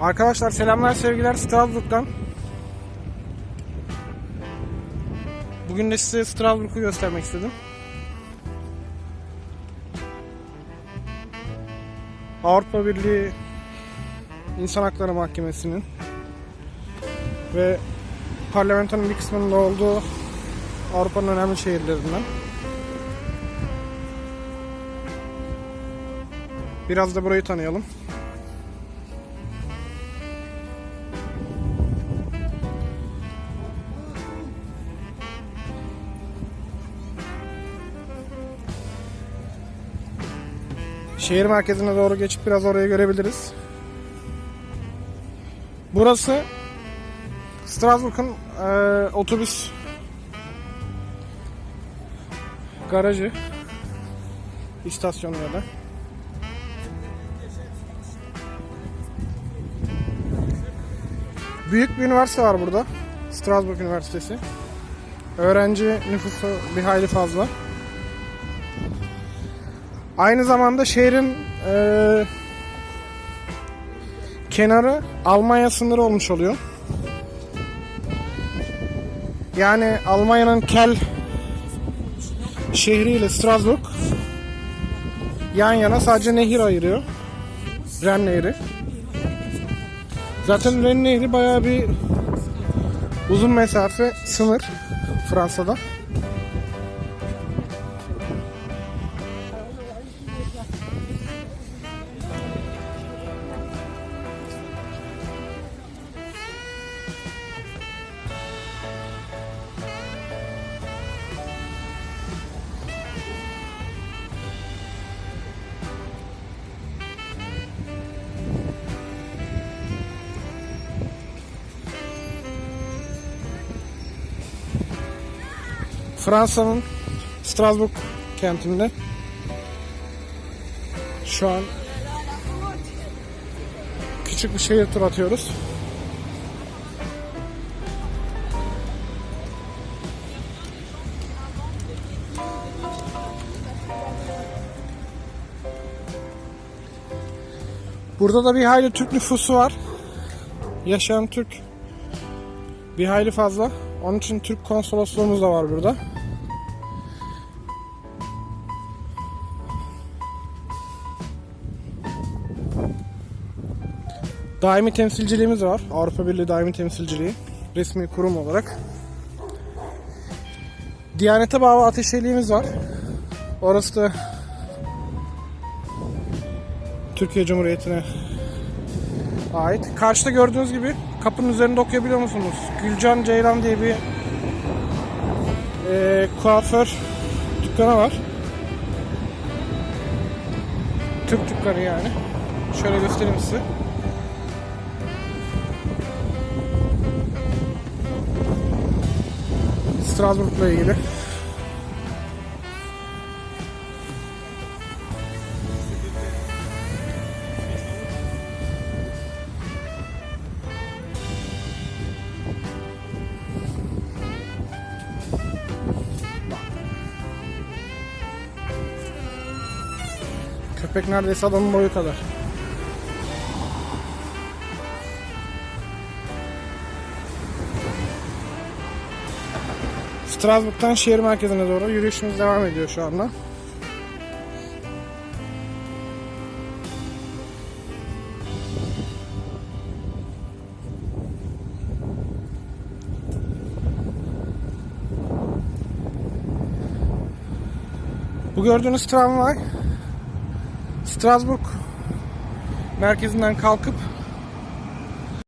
Arkadaşlar selamlar sevgiler Strasbourg'dan. Bugün de size Strasbourg'u göstermek istedim. Avrupa Birliği İnsan Hakları Mahkemesi'nin ve parlamentonun bir kısmının olduğu Avrupa'nın önemli şehirlerinden. Biraz da burayı tanıyalım. Şehir merkezine doğru geçip biraz orayı görebiliriz. Burası Strasbourg'un eee, otobüs garajı istasyonu ya da. Büyük bir üniversite var burada. Strasbourg Üniversitesi. Öğrenci nüfusu bir hayli fazla. Aynı zamanda şehrin eee, kenarı Almanya sınırı olmuş oluyor. Yani Almanya'nın Kel şehriyle Strasbourg yan yana sadece nehir ayırıyor. Ren Nehri. Zaten Ren Nehri bayağı bir uzun mesafe sınır Fransa'da. Fransa'nın Strasbourg kentinde şu an küçük bir şehir tur atıyoruz. Burada da bir hayli Türk nüfusu var. Yaşayan Türk bir hayli fazla. Onun için Türk konsolosluğumuz da var burada. Daimi temsilciliğimiz var. Avrupa Birliği Daimi Temsilciliği. Resmi kurum olarak. Diyanete bağlı ateşeliğimiz var. Orası da Türkiye Cumhuriyeti'ne ait. Karşıda gördüğünüz gibi kapının üzerinde okuyabiliyor musunuz? Gülcan Ceylan diye bir e, kuaför dükkanı var. Türk dükkanı yani. Şöyle göstereyim size. Strasbourg'la ilgili. Köpek neredeyse adamın boyu kadar. Strasbourg'dan şehir merkezine doğru yürüyüşümüz devam ediyor şu anda. Bu gördüğünüz tramvay Strasbourg merkezinden kalkıp